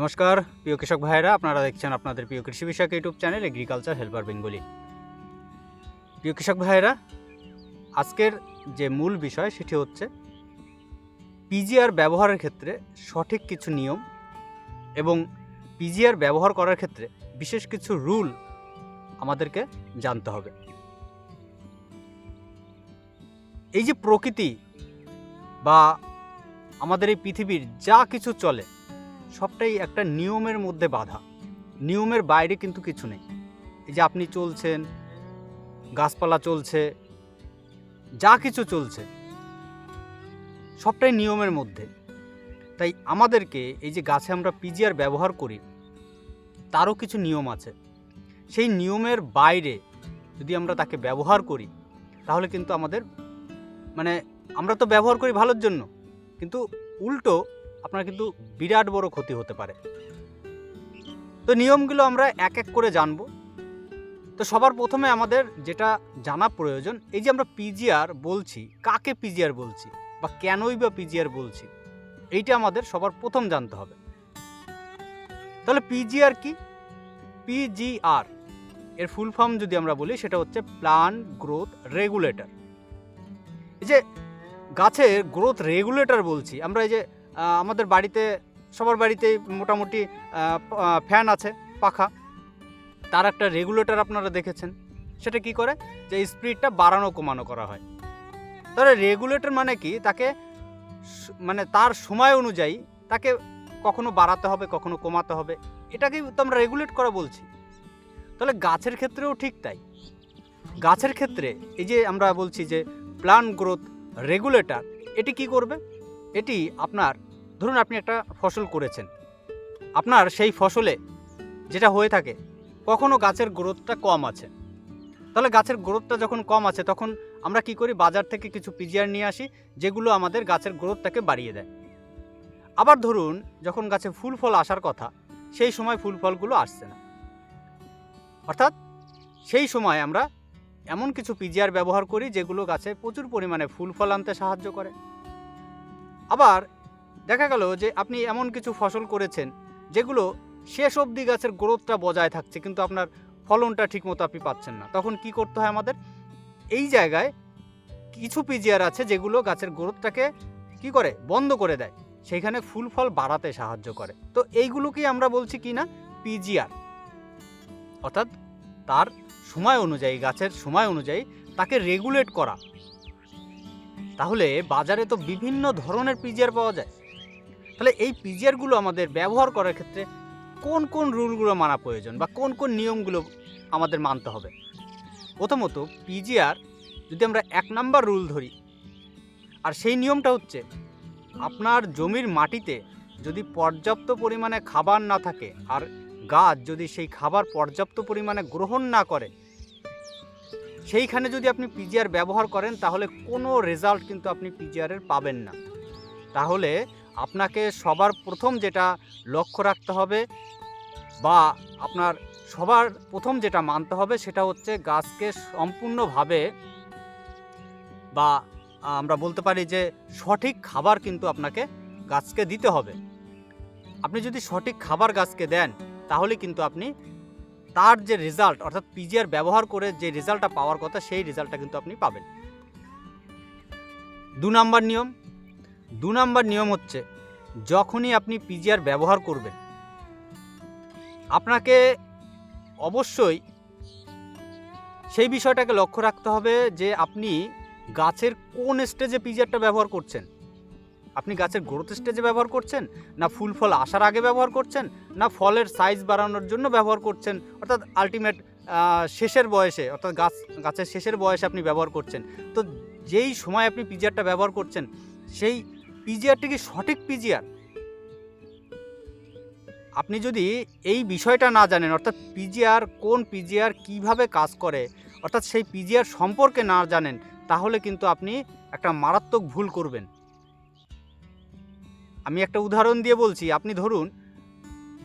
নমস্কার, প্রিয় কৃষক ভাইয়েরা, আপনারা দেখছেন আপনাদের প্রিয় কৃষি বিষয়ক YouTube channel Agriculture Helper Bengali. প্রিয় কৃষক ভাইয়েরা, আজকের যে মূল বিষয় সেটি হচ্ছে পিজিআর ব্যবহারের ক্ষেত্রে সঠিক কিছু নিয়ম এবং পিজিআর ব্যবহার করার ক্ষেত্রে বিশেষ কিছু রুল আমাদেরকে জানতে হবে। এই যে প্রকৃতি বা আমাদের এই পৃথিবীর যা কিছু চলে সবটাই একটা নিয়মের মধ্যে বাধা। নিয়মের বাইরে কিন্তু কিছু নেই। এই যে আপনি চলছেন, গাছপালা চলছে, যা কিছু চলছে, সবটাই নিয়মের মধ্যে। তাই আমাদেরকে এই যে গাছে আমরা পিজিআর ব্যবহার করি, তারও কিছু নিয়ম আছে। সেই নিয়মের বাইরে যদি আমরা তাকে ব্যবহার করি, তাহলে কিন্তু আমাদের মানে আমরা তো ব্যবহার করি ভালোর জন্য, কিন্তু উল্টো আপনার কিন্তু বিরাট বড় ক্ষতি হতে পারে। তো নিয়মগুলো আমরা এক এক করে জানব। তো সবার প্রথমে আমাদের যেটা জানা প্রয়োজন, এই যে আমরা পিজিআর বলছি, কাকে পিজিআর বলছি বা কেনই বা পিজিআর বলছি, এইটা আমাদের সবার প্রথম জানতে হবে। তাহলে পিজিআর কি? পিজিআর এর ফুল ফর্ম যদি আমরা বলি, সেটা হচ্ছে প্লান গ্রোথ রেগুলেটর এই যে গাছের গ্রোথ রেগুলেটর বলছি, আমরা এই যে আমাদের বাড়িতে, সবার বাড়িতেই মোটামুটি ফ্যান আছে, পাখা। তার একটা রেগুলেটর আপনারা দেখেছেন। সেটা কি করে? যে স্পিডটা বাড়ানো, কমানো করা হয়। তাহলে রেগুলেটর মানে কি? তাকে মানে তার সময় অনুযায়ী তাকে কখনো বাড়াতে হবে, কখনো কমাতে হবে। এটাকেই তো আমরা রেগুলেট করা বলছি। তাহলে গাছের ক্ষেত্রেও ঠিক তাই। গাছের ক্ষেত্রে এই যে আমরা বলছি যে প্লান গ্রোথ রেগুলেটর এটি কি করবে? এটি আপনার, ধরুন আপনি একটা ফসল করেছেন। আপনার সেই ফসলে যেটা হয়ে থাকে কখনও গাছের গ্রোথটা কম আছে। তাহলে গাছের গ্রোথটা যখন কম আছে, তখন আমরা কি করি? বাজার থেকে কিছু পিজিআর নিয়ে আসি, যেগুলো আমাদের গাছের গ্রোথটাকে বাড়িয়ে দেয়। আবার ধরুন, যখন গাছে ফুল ফল আসার কথা, সেই সময় ফুল ফলগুলো আসছে না। অর্থাৎ, সেই সময় আমরা এমন কিছু পিজিআর ব্যবহার করি, যেগুলো গাছে প্রচুর পরিমাণে ফুল ফল আনতে সাহায্য করে। আবার দেখা গেল যে আপনি এমন কিছু ফসল করেছেন যেগুলো শেষ অবধি গাছের গ্রোথটা বজায় থাকছে, কিন্তু আপনার ফলনটা ঠিকমতো আপনি পাচ্ছেন না। তখন কি করতে হয় আমাদের? এই জায়গায় কিছু পিজিআর আছে যেগুলো গাছের গ্রোথটাকে কি করে? বন্ধ করে দেয়। সেইখানে ফুল ফল বাড়াতে সাহায্য করে। তো এইগুলোকেই আমরা বলছি কি না? পিজিআর। অর্থাৎ তার সময় অনুযায়ী, গাছের সময় অনুযায়ী তাকে রেগুলেট করা। তাহলে বাজারে তো বিভিন্ন ধরনের পিজিআর পাওয়া যায়। তাহলে এই পিজিআরগুলো আমাদের ব্যবহার করার ক্ষেত্রে কোন কোন রুলগুলো মানা প্রয়োজন বা কোন কোন নিয়মগুলো আমাদের মানতে হবে? প্রথমত পিজিআর যদি আমরা এক নাম্বার রুল ধরি, আর সেই নিয়মটা হচ্ছে আপনার জমির মাটিতে যদি পর্যাপ্ত পরিমাণে খাবার না থাকে, আর গাছ যদি সেই খাবার পর্যাপ্ত পরিমাণে গ্রহণ না করে সেইখানে যদি আপনি পিজিআর ব্যবহার করেন, তাহলে কোনো রেজাল্ট কিন্তু আপনি পিজিআরের পাবেন না। তাহলে আপনাকে সবার প্রথম যেটা লক্ষ্য রাখতে হবে বা আপনার সবার প্রথম যেটা মানতে হবে, সেটা হচ্ছে গাছকে সম্পূর্ণভাবে বা আমরা বলতে পারি যে সঠিক খাবার কিন্তু আপনাকে গাছকে দিতে হবে। আপনি যদি সঠিক খাবার গাছকে দেন, তাহলে কিন্তু আপনি তার যে রেজাল্ট অর্থাৎ পিজিআর ব্যবহার করে যে রেজাল্টটা পাওয়ার কথা, সেই রেজাল্টটা কিন্তু আপনি পাবেন। দু নাম্বার নিয়ম। দু নাম্বার নিয়ম হচ্ছে, যখনই আপনি পিজিআর ব্যবহার করবেন, আপনাকে অবশ্যই সেই বিষয়টাকে লক্ষ্য রাখতে হবে যে আপনি গাছের কোন স্টেজে পিজিআরটা ব্যবহার করছেন। আপনি গাছের গ্রোথ স্টেজে ব্যবহার করছেন? না ফুল ফল আসার আগে ব্যবহার করছেন? না ফলের সাইজ বাড়ানোর জন্য ব্যবহার করছেন? অর্থাৎ আলটিমেট শেষের বয়সে, অর্থাৎ গাছ, গাছের শেষের বয়সে আপনি ব্যবহার করছেন। তো যেই সময় আপনি পিজিআরটা ব্যবহার করছেন, সেই পিজিআরটি কি সঠিক পিজিআর আপনি যদি এই বিষয়টা না জানেন, অর্থাৎ পিজিআর কোন পিজিআর কীভাবে কাজ করে, অর্থাৎ সেই পিজিআর সম্পর্কে না জানেন, তাহলে কিন্তু আপনি একটা মারাত্মক ভুল করবেন। আমি একটা উদাহরণ দিয়ে বলছি, আপনি ধরুন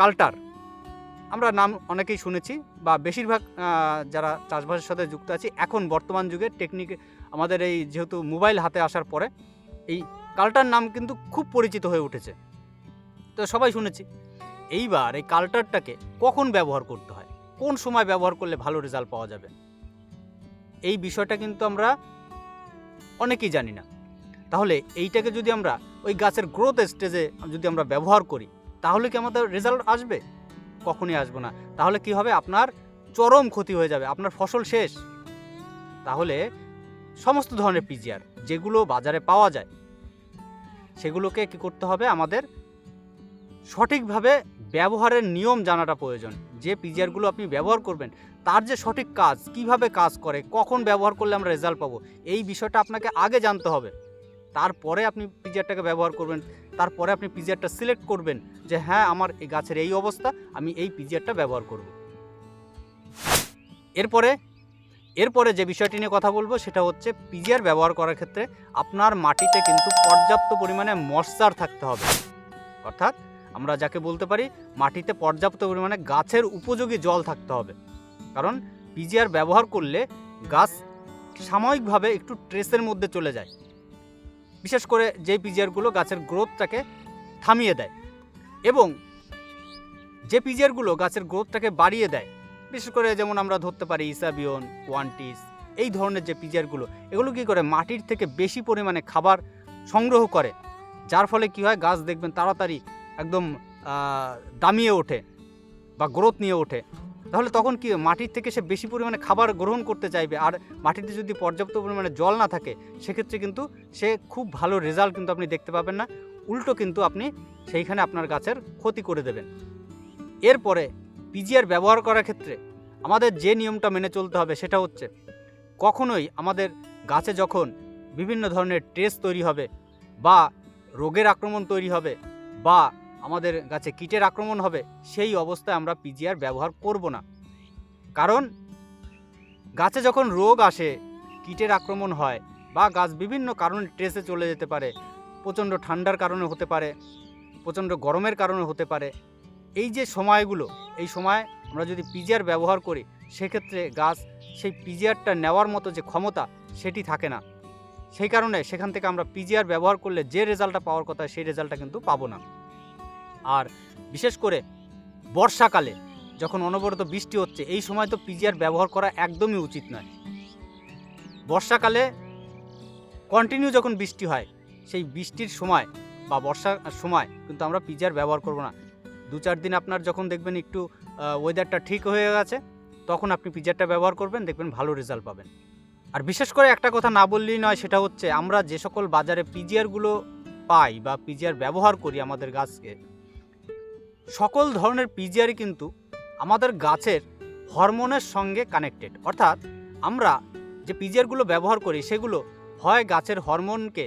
কাল্টার। আমরা নাম অনেকেই শুনেছি বা বেশিরভাগ যারা চাষবাসের সাথে যুক্ত আছি, এখন বর্তমান যুগে টেকনিক আমাদের এই যেহেতু মোবাইল হাতে আসার পরে, এই কাল্টার নাম কিন্তু খুব পরিচিত হয়ে উঠেছে। তো সবাই শুনেছি। এইবার এই কাল্টারটাকে কখন ব্যবহার করতে হয়? কোন সময় ব্যবহার করলে ভালো রেজাল্ট পাওয়া যাবে? এই বিষয়টা কিন্তু আমরা অনেকেই জানি না। তাহলে এইটাকে যদি আমরা ওই গাছের গ্রোথ স্টেজে যদি আমরা ব্যবহার করি, তাহলে কি আমাদের রেজাল্ট আসবে? কখনই আসবে না। তাহলে কি হবে? আপনার চরম ক্ষতি হয়ে যাবে, আপনার ফসল শেষ। তাহলে সমস্ত ধরনের পিজিআর যেগুলো বাজারে পাওয়া যায়, সেগুলোকে কি করতে হবে? আমাদের সঠিকভাবে ব্যবহারের নিয়ম জানাটা প্রয়োজন। যে পিজিআরগুলো আপনি ব্যবহার করবেন, তার যে সঠিক কাজ, কীভাবে কাজ করে, কখন ব্যবহার করলে আমরা রেজাল্ট পাবো, এই বিষয়টা আপনাকে আগে জানতে হবে। তারপরে আপনি পিজিআরটাকে ব্যবহার করবেন, তারপরে আপনি পিজিআরটা সিলেক্ট করবেন যে হ্যাঁ আমার এই গাছের এই অবস্থা, আমি এই পিজিআরটা ব্যবহার করব। এরপরে এরপরে যে বিষয়টি নিয়ে কথা বলব সেটা হচ্ছে পিজিআর ব্যবহার করার ক্ষেত্রে আপনার মাটিতে কিন্তু পর্যাপ্ত পরিমাণে মশচার থাকতে হবে। অর্থাৎ আমরা যাকে বলতে পারি মাটিতে পর্যাপ্ত পরিমাণে গাছের উপযোগী জল থাকতে হবে। কারণ পিজিআর ব্যবহার করলে গাছ সাময়িকভাবে একটু ট্রেসের মধ্যে চলে যায়। বিশেষ করে যে পিজিআরগুলো গাছের গ্রোথটাকে থামিয়ে দেয় এবং যে পিজিআরগুলো গাছের গ্রোথটাকে বাড়িয়ে দেয়, বিশেষ করে যেমন আমরা ধরতে পারি ইসাবিয়ন, ওয়ান্টিস, এই ধরনের যে পিজিআরগুলো, এগুলো কী করে মাটির থেকে বেশি পরিমাণে খাবার সংগ্রহ করে, যার ফলে কী হয় গাছ দেখবেন তাড়াতাড়ি একদম দামিয়ে ওঠে বা গ্রোথ নিয়ে ওঠে। তাহলে তখন কি? মাটির থেকে সে বেশি পরিমাণে খাবার গ্রহণ করতে চাইবে আর মাটিতে যদি পর্যাপ্ত পরিমাণে জল না থাকে, সেক্ষেত্রে কিন্তু সে খুব ভালো রেজাল্ট কিন্তু আপনি দেখতে পাবেন না উল্টো কিন্তু আপনি সেইখানে আপনার গাছের ক্ষতি করে দেবেন এরপরে পিজিআর ব্যবহার করার ক্ষেত্রে আমাদের যে নিয়মটা মেনে চলতে হবে সেটা হচ্ছে, কখনোই আমাদের গাছে যখন বিভিন্ন ধরনের ট্রেস তৈরি হবে বা রোগের আক্রমণ তৈরি হবে বা আমাদের গাছে কীটের আক্রমণ হবে, সেই অবস্থায় আমরা পিজিআর ব্যবহার করব না। কারণ, গাছে যখন রোগ আসে, কীটের আক্রমণ হয় বা গাছ বিভিন্ন কারণে ট্রেসে চলে যেতে পারে, প্রচণ্ড ঠান্ডার কারণে হতে পারে, প্রচণ্ড গরমের কারণে হতে পারে, এই যে সময়গুলো, এই সময় আমরা যদি পিজিআর ব্যবহার করি, সেক্ষেত্রে গাছ সেই পিজিআরটা নেওয়ার মতো যে ক্ষমতা, সেটি থাকে না। সেই কারণে সেখান থেকে আমরা পিজিআর ব্যবহার করলে যে রেজাল্টটা পাওয়ার কথা, সেই রেজাল্টটা কিন্তু পাবো না। আর বিশেষ করে বর্ষাকালে যখন অনবরত বৃষ্টি হচ্ছে, এই সময় তো পিজিআর ব্যবহার করা একদমই উচিত নয়। বর্ষাকালে কন্টিনিউ যখন বৃষ্টি হয়, সেই বৃষ্টির সময় বা বর্ষার সময় কিন্তু আমরা পিজিআর ব্যবহার করব না। দু চার দিন আপনার যখন দেখবেন একটু ওয়েদারটা ঠিক হয়ে গেছে, তখন আপনি পিজারটা ব্যবহার করবেন, দেখবেন ভালো রেজাল্ট পাবেন। আর বিশেষ করে একটা কথা না বললেই নয়, সেটা হচ্ছে আমরা যে সকল বাজারে পিজিআরগুলো পাই বা পিজিআর ব্যবহার করি আমাদের গাছকে সকল ধরনের পিজিআরই কিন্তু আমাদের গাছের হরমোনের সঙ্গে কানেক্টেড অর্থাৎ আমরা যে পিজিআরগুলো ব্যবহার করি, সেগুলো হয় গাছের হরমোনকে।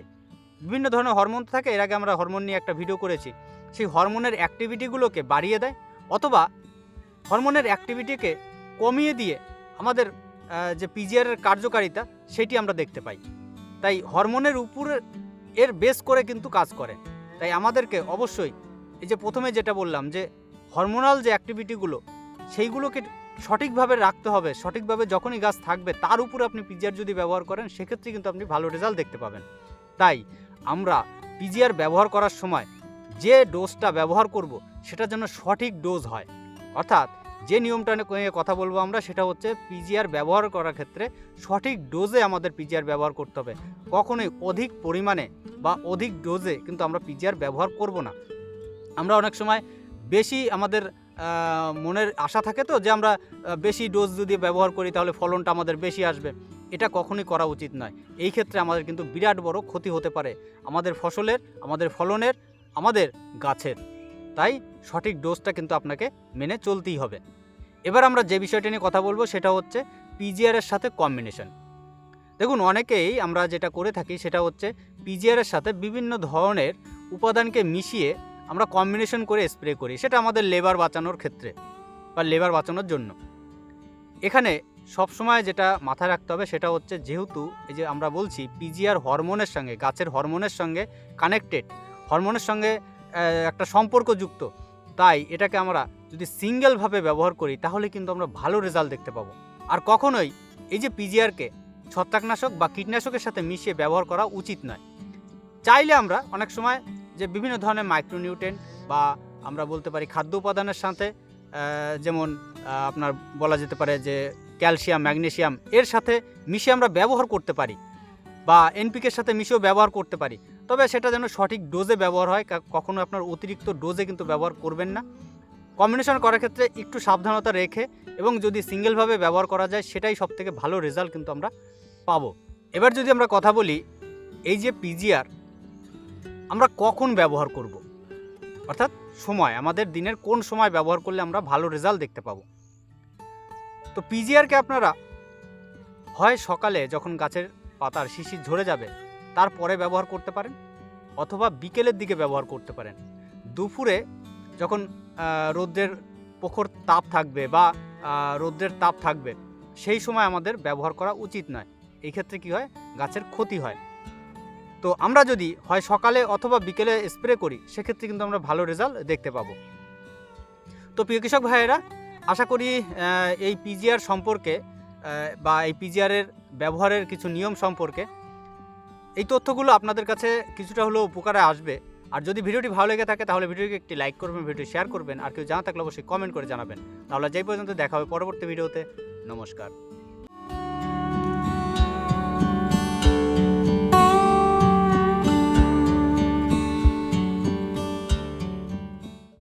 বিভিন্ন ধরনের হরমোন থাকে, এর আগে আমরা হরমোন নিয়ে একটা ভিডিও করেছি। সেই হরমোনের অ্যাক্টিভিটিগুলোকে বাড়িয়ে দেয় অথবা হরমোনের অ্যাক্টিভিটিকে কমিয়ে দিয়ে আমাদের যে পিজিআরের কার্যকারিতা, সেটি আমরা দেখতে পাই। তাই হরমোনের উপরে, এর বেস করে কিন্তু কাজ করে। তাই আমাদেরকে অবশ্যই এই যে প্রথমে যেটা বললাম যে হরমোনাল যে অ্যাক্টিভিটিগুলো সেইগুলোকে সঠিকভাবে রাখতে হবে। সঠিকভাবে যখনই গাছ থাকবে, তার উপরে আপনি পিজিআর যদি ব্যবহার করেন, সেক্ষেত্রে কিন্তু আপনি ভালো রেজাল্ট দেখতে পাবেন। তাই আমরা পিজিআর ব্যবহার করার সময় যে ডোজটা ব্যবহার করব, সেটা যেন সঠিক ডোজ হয়। অর্থাৎ যে নিয়মটা নিয়ে কথা বলব আমরা, সেটা হচ্ছে পিজিআর ব্যবহার করার ক্ষেত্রে সঠিক ডোজে আমাদের পিজিআর ব্যবহার করতে হবে। কখনোই অধিক পরিমাণে বা অধিক ডোজে কিন্তু আমরা পিজিআর ব্যবহার করব না। আমরা অনেক সময় বেশি আমাদের মনের আশা থাকে তো যে আমরা বেশি ডোজ যদি ব্যবহার করি তাহলে ফলনটা আমাদের বেশি আসবে। এটা কখনোই করা উচিত নয়। এই ক্ষেত্রে আমাদের কিন্তু বিরাট বড় ক্ষতি হতে পারে। আমাদের ফসলের, আমাদের ফলনের, আমাদের গাছের। তাই সঠিক ডোজটা কিন্তু আপনাকে মেনে চলতেই হবে। এবার আমরা যে বিষয়টা নিয়ে কথা বলব সেটা হচ্ছে পিজিআরের সাথে কম্বিনেশন দেখুন, অনেকেই আমরা যেটা করে থাকি সেটা হচ্ছে পিজিআরের সাথে বিভিন্ন ধরনের উপাদানকে মিশিয়ে আমরা কম্বিনেশন করে স্প্রে করি। সেটা আমাদের লেবার বাঁচানোর ক্ষেত্রে বা লেবার বাঁচানোর জন্য। এখানে সবসময় যেটা মাথায় রাখতে হবে সেটা হচ্ছে যেহেতু এই যে আমরা বলছি পিজিআর হরমোনের সঙ্গে, গাছের হরমোনের সঙ্গে কানেক্টেড হরমোনের সঙ্গে একটা সম্পর্কযুক্ত। তাই এটাকে আমরা যদি সিঙ্গেলভাবে ব্যবহার করি তাহলে কিন্তু আমরা ভালো রেজাল্ট দেখতে পাবো। আর কখনোই এই যে পিজিআরকে ছত্রাকনাশক বা কীটনাশকের সাথে মিশিয়ে ব্যবহার করা উচিত নয়। চাইলে আমরা অনেক সময় যে বিভিন্ন ধরনের মাইক্রোনিউট্রেন বা আমরা বলতে পারি খাদ্য উপাদানের সাথে যেমন আপনার বলা যেতে পারে যে ক্যালসিয়াম ম্যাগনেশিয়াম এর সাথে মিশিয়ে আমরা ব্যবহার করতে পারি বা এনপিকের সাথে মিশিয়েও ব্যবহার করতে পারি। তবে সেটা যেন সঠিক ডোজে ব্যবহার হয় কখনো আপনার অতিরিক্ত ডোজে কিন্তু ব্যবহার করবেন না। কম্বিনেশন করার ক্ষেত্রে একটু সাবধানতা রেখে এবং যদি সিঙ্গেলভাবে ব্যবহার করা যায়, সেটাই সবথেকে ভালো রেজাল্ট কিন্তু আমরা পাবো। এবার যদি আমরা কথা বলি, এই যে পিজিআর আমরা কখন ব্যবহার করব? অর্থাৎ সময়, আমাদের দিনের কোন সময় ব্যবহার করলে আমরা ভালো রেজাল্ট দেখতে পাবো? তো পিজিআরকে আপনারা হয় সকালে যখন গাছের পাতার শিশির ঝরে যাবে তারপরে ব্যবহার করতে পারেন, অথবা বিকেলের দিকে ব্যবহার করতে পারেন। দুপুরে যখন রৌদ্রের প্রখর তাপ থাকবে বা রৌদ্রের তাপ থাকবে, সেই সময় আমাদের ব্যবহার করা উচিত নয়। এই ক্ষেত্রে কি হয়? গাছের ক্ষতি হয়। তো আমরা যদি হয় সকালে অথবা বিকেলে স্প্রে করি, সেক্ষেত্রে কিন্তু আমরা ভালো রেজাল্ট দেখতে পাবো। তো প্রিয় কৃষক ভাইয়েরা, আশা করি এই পিজিআর সম্পর্কে বা এই পিজিআরের ব্যবহারের কিছু নিয়ম সম্পর্কে এই তথ্যগুলো আপনাদের কাছে কিছুটা হলেও উপকারে আসবে। আর যদি ভিডিওটি ভালো লেগে থাকে, তাহলে ভিডিওকে একটি লাইক করবেন, ভিডিওটি শেয়ার করবেন। আর কেউ জানা থাকলে অবশ্যই কমেন্ট করে জানাবেন। তাহলে যেই পর্যন্ত দেখা হবে পরবর্তী ভিডিওতে নমস্কার।